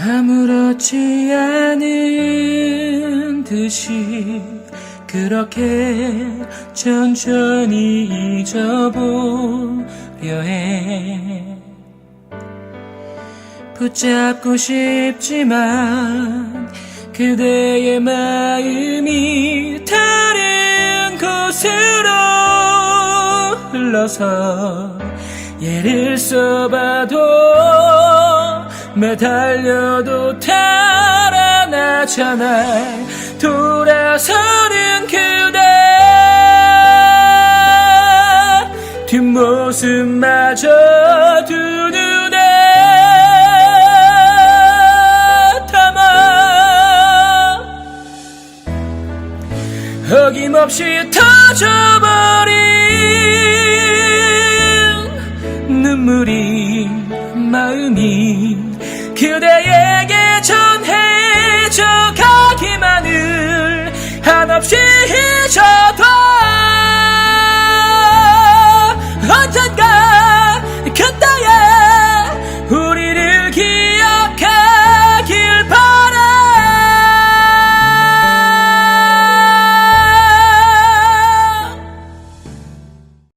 아무렇지 않은 듯이 그렇게 천천히 잊어보려 해. 붙잡고 싶지만 그대의 마음이 다른 곳으로 흘러서 예를 써봐도 매달려도 달아나잖아 돌아서는 그대. 뒷모습마저 두 눈에 담아. 어김없이 터져버린 그대에게 전해져 가기만을 한없이 잊어도